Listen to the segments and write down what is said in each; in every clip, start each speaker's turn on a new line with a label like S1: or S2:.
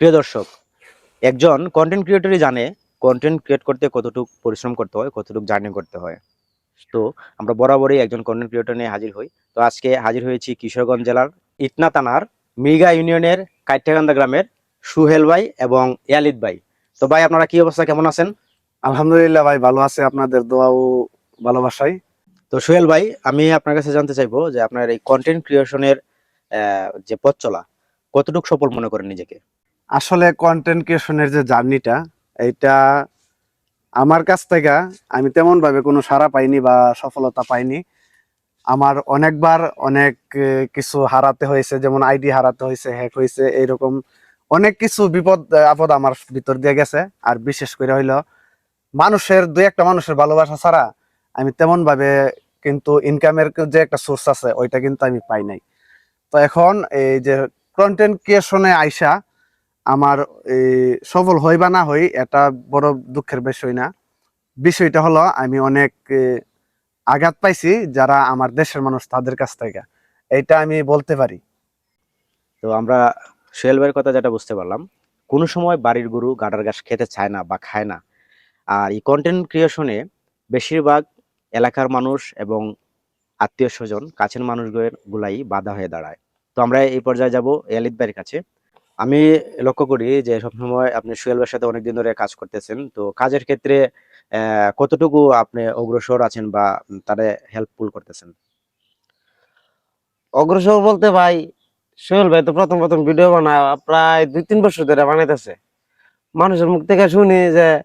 S1: প্রিয় দর্শক একজন কন্টেন্ট ক্রিয়েটরই জানে কন্টেন্ট ক্রিয়েট করতে কতটুকু পরিশ্রম করতে হয় কতটুকু জার্নি করতে হয়। তো আমরা বরাবরই একজন কন্টেন্ট ক্রিয়েটর নিয়ে হাজির হই। তো আজকে হাজির হয়েছি কিশোরগঞ্জ জেলার ইটনা থানার মৃগা ইউনিয়নের কাইটাকান্দা গ্রামের সুহেল ভাই এবং ইয়ালিদ ভাই। তো ভাই আপনারা কি অবস্থা? কেমন আছেন?
S2: আলহামদুলিল্লাহ ভাই ভালো আছে আপনাদের দোয়া ও ভালোবাসায়
S1: তো সোহেল ভাই আমি আপনার কাছে জানতে চাইব যে আপনার এই কন্টেন্ট ক্রিয়েশনের যে পথ চলা কতটুকু সফল মনে করেন নিজেকে?
S2: আসলে কন্টেন্ট ক্রিয়েশনের যে জার্নিটা এইটা আমার কাছ থেকে আমি তেমন ভাবে কোনো সাড়া পাইনি বা সফলতা পাইনি। আমার অনেকবার অনেক কিছু হারাতে হয়েছে, যেমন আইডি হারাতে হয়েছে হ্যাক হয়েছে, এইরকম অনেক কিছু বিপদ আপদ আমার ভিতর দিয়ে গেছে। আর বিশেষ করে হইল মানুষের, দুই একটা মানুষের ভালোবাসা ছাড়া আমি তেমন ভাবে কিন্তু ইনকামের যে একটা সোর্স আছে, ওইটা কিন্তু আমি পাই নাই। তো এখন এই যে কন্টেন্ট ক্রিয়েশনে আইসা আমার সফল হই বা না হই এটা বড় দুঃখের বিষয় না। বিষয়টা হলো, আমি অনেক আঘাত পাইছি যারা আমার দেশের মানুষ তাদের কাছ থেকে। এটা আমি বলতে পারি।
S1: তো আমরা সোহেল ভাইয়ের কথা যেটা বুঝতে পারলাম, কোনো সময় বাড়ির গরু গাডার ঘাস খেতে চায় না বা খায় না, আর এই কন্টেন্ট ক্রিয়েশনে বেশিরভাগ এলাকার মানুষ এবং আত্মীয় স্বজন কাছের মানুষগুলোর গুলাই বাধা হয়ে দাঁড়ায়। তো আমরা এই পর্যায়ে যাব ইয়ালিদ ভাইয়ের কাছে। আমি লক্ষ্য করি যে সবসময় আপনি ভাইয়ের সাথে অনেকদিন ধরে কাজ করতেছেন। তো কাজের ক্ষেত্রে কতটুকু আপনি অগ্রসর আছেন বা তারে হেল্পফুল করতেছেন?
S3: অগ্রসর বলতে ভাই, সোহেল ভাই তো প্রথম প্রথম ভিডিও বানায়, প্রায় দুই তিন বছর ধরে বানাইতেছে। মানুষের মুখ থেকে শুনি যে,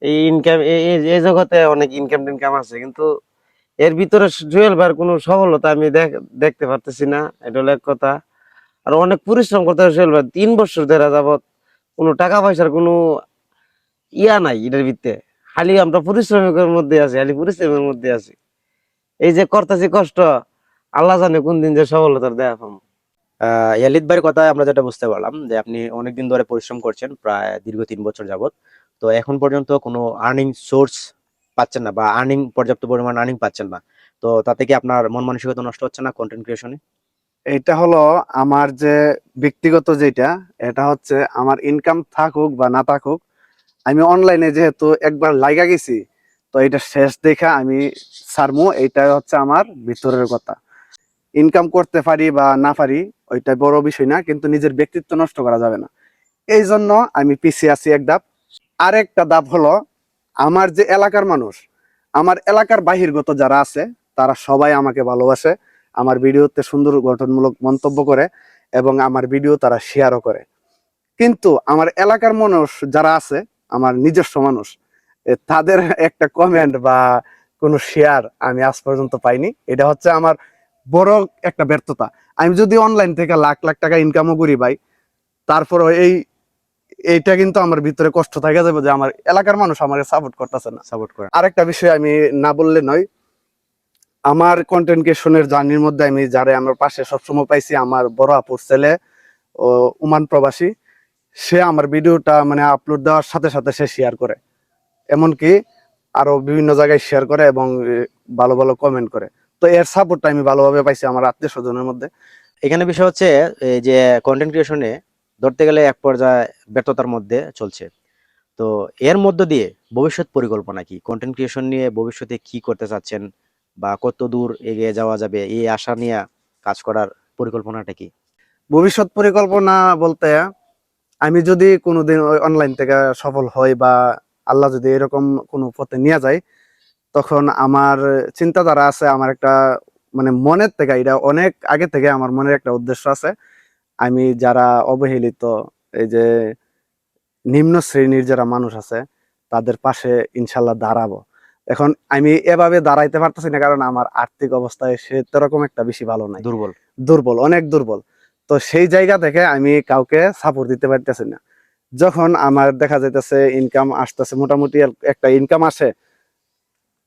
S3: এই ইনকাম এই জগতে অনেক ইনকাম টিনকাম আছে, কিন্তু এর ভিতরে জুয়েল ভাইয়ের কোনো সফলতা আমি দেখ- দেখতে পারতেছি না, এটা হলো এক কথা। আর অনেক পরিশ্রম করতে হয় সোহেল ভাই। তিন বছর ধরে যাবত কোনো টাকা পয়সার কোনো ইয়া নাই এটার ভিত্তে খালি আমরা পরিশ্রমের মধ্যে আছি, খালি পরিশ্রমের মধ্যে আছি। এই যে করতেছি কষ্ট, আল্লাহ জানে কোন দিন যে সফলতার দেয়া পাবো
S1: ইয়ালিদ ভাইয়ের কথা আমরা যেটা বুঝতে পারলাম যে আপনি অনেকদিন ধরে পরিশ্রম করছেন, প্রায় দীর্ঘ তিন বছর যাবত তো এখন পর্যন্ত কোনো আর্নিং সোর্স পাচ্ছেন না বা আর্নিং পর্যাপ্ত পরিমাণ আর্নিং পাচ্ছেন না। তো তাতে কি আপনার মন মানসিকতা নষ্ট হচ্ছে না কন্টেন্ট ক্রিয়েশনে
S2: এইটা হলো আমার যে ব্যক্তিগত যেটা, এটা হচ্ছে আমার ইনকাম থাকুক বা না থাকুক, আমি অনলাইনে যেহেতু একবার লাইগা গেছি, তো এটা শেষ দেখা আমি সারমু এইটা হচ্ছে আমার ভিতরের কথা। ইনকাম করতে পারি বা না পারি, ওইটা বড় বিষয় না, কিন্তু নিজের ব্যক্তিত্ব নষ্ট করা যাবে না। এই জন্য আমি পিছিয়ে আছি এক ধাপ। আরেকটা ধাপ হলো আমার যে এলাকার মানুষ, আমার এলাকার বাহিরগত যারা আছে, তারা সবাই আমাকে ভালোবাসে। আমার ভিডিওতে সুন্দর গঠনমূলক মন্তব্য করে এবং আমার ভিডিও তারা শেয়ারও করে। কিন্তু আমার এলাকার মানুষ যারা আছে আমার নিজস্ব মানুষ তাদের একটা কমেন্ট বা কোনো শেয়ার আমি আজ পর্যন্ত পাইনি। এটা হচ্ছে আমার বড় একটা ব্যর্থতা। আমি যদি অনলাইন থেকে লাখ লাখ টাকা ইনকামও করি ভাই তারপর এই এইটা কিন্তু আমার ভিতরে কষ্ট থাকে যাবে যে আমার এলাকার মানুষ আমাকে সাপোর্ট করতেছে না।
S1: সাপোর্ট করে।
S2: আরেকটা বিষয় আমি না বললে নয় আমার কন্টেন্ট ক্রিয়েশনের জার্নির মধ্যে আমি যারা আমার পাশে সবসময় পাইছি আমার বড় আপুর ছেলে ও উমান প্রবাসী, সে আমার ভিডিওটা মানে আপলোড দেওয়ার সাথে সাথে সে শেয়ার করে। এমনকি আরও বিভিন্ন জায়গায় শেয়ার করে এবং ভালো ভালো কমেন্ট করে। তো এর সাপোর্টটা আমি ভালোভাবে পাইছি আমার আত্মীয় স্বজনের মধ্যে।
S1: এখানে বিষয় হচ্ছে যে কন্টেন্ট ক্রিয়েশনে ধরতে গেলে এক পর্যায়ে ব্যর্থতার মধ্যে চলছে। তো এর মধ্য দিয়ে ভবিষ্যৎ পরিকল্পনা কি? কন্টেন্ট ক্রিয়েশন নিয়ে ভবিষ্যতে কি করতে চাচ্ছেন? বা কত দূর এগিয়ে যাওয়া যাবে, এই আশা নিয়ে কাজ করার পরিকল্পনাটা কি?
S2: ভবিষ্যৎ পরিকল্পনা বলতে আমি যদি কোনোদিন অনলাইন থেকে সফল হই বা আল্লাহ যদি এরকম কোনো পথে নিয়ে যায় তখন আমার চিন্তাধারা আছে, আমার একটা মানে মনের থেকে, এটা অনেক আগে থেকে আমার মনের একটা উদ্দেশ্য আছে। আমি যারা অবহেলিত, এই যে নিম্ন শ্রেণির যারা মানুষ আছে, তাদের পাশে ইনশাল্লাহ দাঁড়াবো। এখন আমি এভাবে দাঁড়াইতে পারতেছি না কারণ আমার আর্থিক অবস্থায় সে তেরকম একটা বেশি ভালো নাই।
S1: দুর্বল।
S2: দুর্বল অনেক দুর্বল। তো সেই জায়গা থেকে আমি কাউকে সাপোর্ট দিতে পারতেছি না। যখন আমার দেখা যাইতেছে ইনকাম আসতেছে মোটামুটি একটা ইনকাম আসে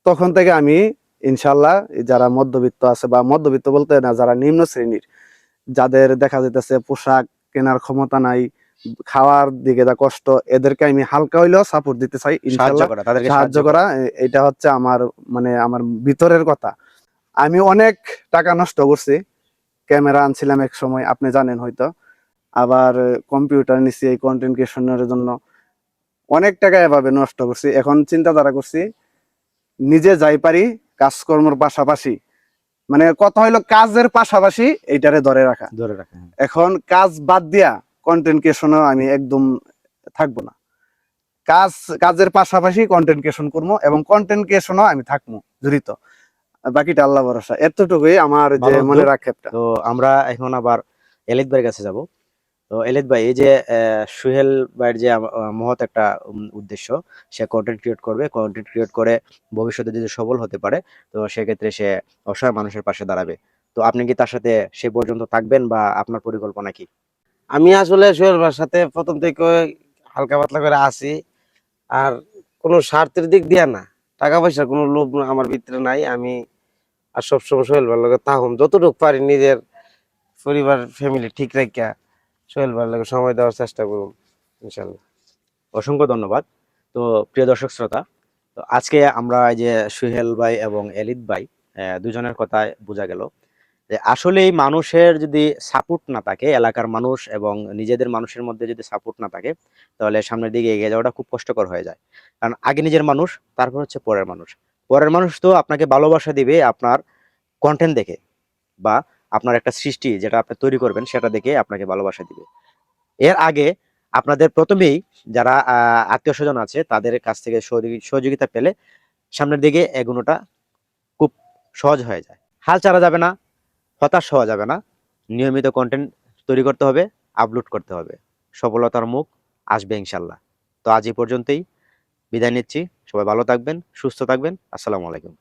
S2: তখন থেকে আমি ইনশাল্লাহ যারা মধ্যবিত্ত আছে বা মধ্যবিত্ত বলতে না যারা নিম্ন শ্রেণির যাদের দেখা যাইতেছে পোশাক কেনার ক্ষমতা নাই খাওয়ার দিকে যা কষ্ট এদেরকে আমি হালকা হইলেও সাপোর্ট দিতে চাই
S1: সাহায্য করা তাদেরকে
S2: সাহায্য করা এটা হচ্ছে আমার মানে আমার ভিতরের কথা। আমি অনেক টাকা নষ্ট করছি ক্যামেরা আনছিলাম এক সময় আপনি জানেন হয়তো। আবার কম্পিউটার নিছি এই কন্টেন্ট ক্রিয়েশনের জন্য। অনেক টাকা এভাবে নষ্ট করছি এখন চিন্তাধারা করছি নিজে যাই পারি কাজকর্মর পাশাপাশি। মানে কথা হইল কাজের পাশাপাশি এইটারে ধরে রাখা।
S1: ধরে রাখা হ্যাঁ।
S2: এখন কাজ বাদ দিয়া কন্টেন্ট ক্রিয়েশনে আমি একদম থাকব না। কাজ কাজের পাশাপাশি কন্টেন্ট ক্রিয়েশন করব এবং কন্টেন্ট ক্রিয়েশনও আমি থাকব জড়িত বাকিটা আল্লাহ ভরসা। এতটুকুই আমার যে মনে। রাখেপটা
S1: তো আমরা এখন আবার এলিদ ভাইয়ের কাছে যাব। তো এলিদ ভাই এই যে সুহেল ভাইয়ের যে মহৎ একটা উদ্দেশ্য সে কন্টেন্ট ক্রিয়েট করবে। কন্টেন্ট ক্রিয়েট করে ভবিষ্যতে যদি সফল হতে পারে তো সেক্ষেত্রে সে অসহায় মানুষের পাশে দাঁড়াবে। তো আপনি কি তার সাথে সে পর্যন্ত থাকবেন বা আপনার পরিকল্পনা কি?
S3: আমি আসলে সোহেল ভাইয়ের সাথে প্রথম থেকে হালকা পাতলা করে আসি, আর কোনো স্বার্থের দিক দিয়ে না। টাকা পয়সার কোনো লোভ আমার ভিতরে নাই, আমি আর সবসময় সোহেল ভাইয়ের লগে তাহম যতটুকু পারি নিজের পরিবার ফ্যামিলি ঠিক রাখিয়া সোহেল ভাইয়ের লগে সময় দেওয়ার চেষ্টা করুন, ইনশাল্লাহ।
S1: অসংখ্য ধন্যবাদ। তো প্রিয় দর্শক শ্রোতা, তো আজকে আমরা এই যে সোহেল ভাই এবং এলিদ ভাই দুজনের কথায় বোঝা গেল। যে আসলেই মানুষের যদি সাপোর্ট না থাকে, এলাকার মানুষ এবং নিজেদের মানুষের মধ্যে যদি সাপোর্ট না থাকে, তাহলে সামনের দিকে এগিয়ে যাওয়াটা খুব কষ্টকর হয়ে যায়। কারণ আগে নিজের মানুষ, তারপর হচ্ছে পরের মানুষ। পরের মানুষ তো আপনাকে ভালোবাসা দিবে আপনার কন্টেন্ট দেখে বা আপনার একটা সৃষ্টি যেটা আপনি তৈরি করবেন, সেটা দেখে আপনাকে ভালোবাসা দিবে। এর আগে আপনাদের প্রথমেই যারা আত্মীয় স্বজন আছে, তাদের কাছ থেকে সহযোগিতা পেলে সামনের দিকে এগোনোটা খুব সহজ হয়ে যায়। হাল ছাড়া যাবে না। হতাশ হওয়া যাবে না। নিয়মিত কন্টেন্ট তৈরি করতে হবে আপলোড করতে হবে। সফলতার মুখ আসবে ইনশাল্লাহ। তো আজ এই পর্যন্তই। বিদায় নিচ্ছি। সবাই ভালো থাকবেন, সুস্থ থাকবেন। আসসালামু আলাইকুম।